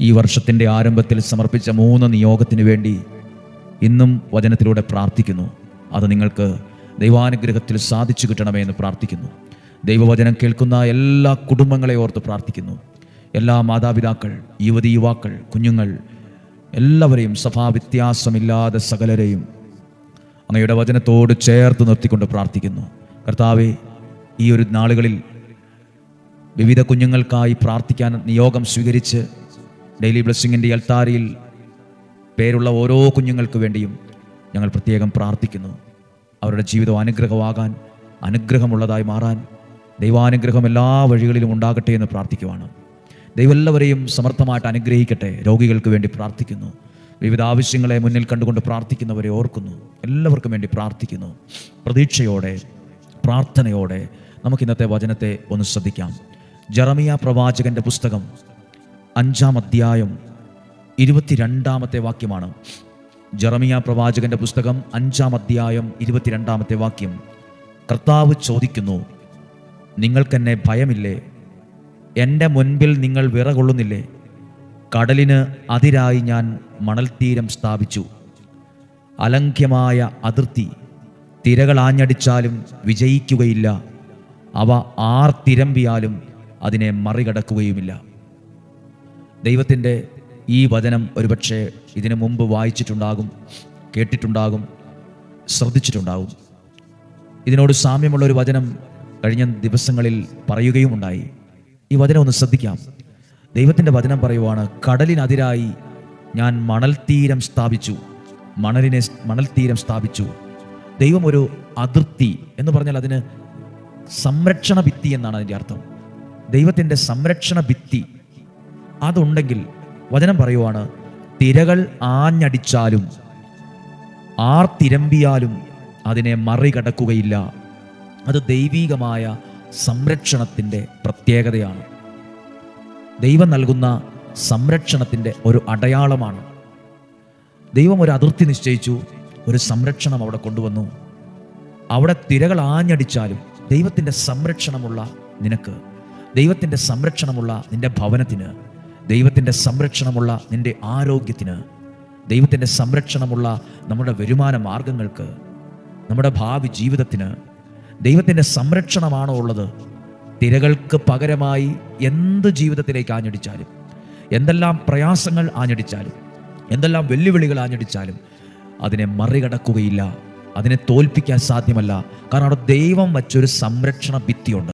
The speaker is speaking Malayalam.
ഈ വർഷത്തിന്റെ ആരംഭത്തിൽ സമർപ്പിച്ച മൂന്ന് നിയോഗത്തിന് വേണ്ടി ഇന്നും വചനത്തിലൂടെ പ്രാർത്ഥിക്കുന്നു. അത് നിങ്ങൾക്ക് ദൈവാനുഗ്രഹത്തിൽ സാധിച്ചു കിട്ടണമേ എന്ന് പ്രാർത്ഥിക്കുന്നു. ദൈവവചനം കേൾക്കുന്ന എല്ലാ കുടുംബങ്ങളെ ഓർത്ത് പ്രാർത്ഥിക്കുന്നു. എല്ലാ മാതാപിതാക്കൾ യുവതി യുവാക്കൾ കുഞ്ഞുങ്ങൾ എല്ലാവരെയും സഭാവ്യത്യാസമില്ലാതെ സകലരെയും അങ്ങയുടെ വചനത്തോട് ചേർത്ത് നിർത്തിക്കൊണ്ട് പ്രാർത്ഥിക്കുന്നു. കർത്താവെ ഈ ഒരു നാളുകളിൽ വിവിധ കുഞ്ഞുങ്ങൾക്കായി പ്രാർത്ഥിക്കാൻ നിയോഗം സ്വീകരിച്ച് ഡെയിലി ബ്ലെസ്സിങ്ങിന്റെ അൽത്താരിയിൽ പേരുള്ള ഓരോ കുഞ്ഞുങ്ങൾക്ക് വേണ്ടിയും ഞങ്ങൾ പ്രത്യേകം പ്രാർത്ഥിക്കുന്നു. അവരുടെ ജീവിതം അനുഗ്രഹമാകാൻ അനുഗ്രഹമുള്ളതായി മാറാൻ ദൈവാനുഗ്രഹം എല്ലാ വഴികളിലും ഉണ്ടാകട്ടെ എന്ന് പ്രാർത്ഥിക്കുവാണ്. ദൈവം എല്ലാവരെയും സമർത്ഥമായിട്ട് അനുഗ്രഹിക്കട്ടെ രോഗികൾക്ക് വേണ്ടി പ്രാർത്ഥിക്കുന്നു. വിവിധ ആവശ്യങ്ങളെ മുന്നിൽ കണ്ടുകൊണ്ട് പ്രാർത്ഥിക്കുന്നവരെ ഓർക്കുന്നു. എല്ലാവർക്കും വേണ്ടി പ്രാർത്ഥിക്കുന്നു. പ്രതീക്ഷയോടെ പ്രാർത്ഥനയോടെ നമുക്കിന്നത്തെ വചനത്തെ ഒന്ന് ശ്രദ്ധിക്കാം. ജറമിയ പ്രവാചകന്റെ പുസ്തകം അഞ്ചാം അധ്യായം ഇരുപത്തിരണ്ടാമത്തെ വാക്യമാണ്. ജറമിയ പ്രവാചകന്റെ പുസ്തകം അഞ്ചാം അധ്യായം ഇരുപത്തിരണ്ടാമത്തെ വാക്യം. കർത്താവ് ചോദിക്കുന്നു നിങ്ങൾക്കെന്നെ ഭയമില്ലേ? എന്റെ മുൻപിൽ നിങ്ങൾ വിറകൊള്ളുന്നില്ലേ? കടലിന് അതിരായി ഞാൻ മണൽത്തീരം സ്ഥാപിച്ചു. അലംഘ്യമായ അതിർത്തി തിരകൾ ആഞ്ഞടിച്ചാലും വിജയിക്കുകയില്ല. അവ ആർ തിരമ്പിയാലും അതിനെ മറികടക്കുകയുമില്ല. ദൈവത്തിന്റെ ഈ വചനം ഒരുപക്ഷെ ഇതിനു മുമ്പ് വായിച്ചിട്ടുണ്ടാകും കേട്ടിട്ടുണ്ടാകും ശ്രദ്ധിച്ചിട്ടുണ്ടാകും. ഇതിനോട് സാമ്യമുള്ള ഒരു വചനം കഴിഞ്ഞ ദിവസങ്ങളിൽ പറയുകയും ഉണ്ടായി. ഈ വചനം ഒന്ന് ശ്രദ്ധിക്കാം. ദൈവത്തിന്റെ വചനം പറയുവാണ് കടലിനതിരായി ഞാൻ മണൽത്തീരം സ്ഥാപിച്ചു മണലിനെ മണൽത്തീരം സ്ഥാപിച്ചു. ദൈവം ഒരു അതിർത്തി എന്ന് പറഞ്ഞാൽ അതിന് സംരക്ഷണ ഭിത്തി എന്നാണ് അതിന്റെ അർത്ഥം. ദൈവത്തിന്റെ സംരക്ഷണ ഭിത്തി അതുണ്ടെങ്കിൽ വചനം പറയുവാണ് തിരകൾ ആഞ്ഞടിച്ചാലും ആർ തിരമ്പിയാലും അതിനെ മറികടക്കുകയില്ല. അത് ദൈവീകമായ സംരക്ഷണത്തിന്റെ പ്രത്യേകതയാണ്. ദൈവം നൽകുന്ന സംരക്ഷണത്തിന്റെ ഒരു അടയാളമാണ്. ദൈവം ഒരു അതിർത്തി നിശ്ചയിച്ചു ഒരു സംരക്ഷണം അവിടെ കൊണ്ടുവന്നു. അവിടെ തിരകൾ ആഞ്ഞടിച്ചാലും ദൈവത്തിന്റെ സംരക്ഷണമുള്ള നിനക്ക് ദൈവത്തിന്റെ സംരക്ഷണമുള്ള നിന്റെ ഭവനത്തിന് ദൈവത്തിന്റെ സംരക്ഷണമുള്ള നിന്റെ ആരോഗ്യത്തിന് ദൈവത്തിന്റെ സംരക്ഷണമുള്ള നമ്മുടെ വരുമാന മാർഗങ്ങൾക്ക് നമ്മുടെ ഭാവി ജീവിതത്തിന് ദൈവത്തിന്റെ സംരക്ഷണമാണോ ഉള്ളത്? തിരകൾക്ക് പകരമായി എന്ത് ജീവിതത്തിലേക്ക് ആഞ്ഞടിച്ചാലും എന്തെല്ലാം പ്രയാസങ്ങൾ ആഞ്ഞടിച്ചാലും എന്തെല്ലാം വെല്ലുവിളികൾ ആഞ്ഞടിച്ചാലും അതിനെ മറികടക്കുകയില്ല അതിനെ തോൽപ്പിക്കാൻ സാധ്യമല്ല. കാരണം അവിടെ ദൈവം വച്ചൊരു സംരക്ഷണ ഭിത്തിയുണ്ട്.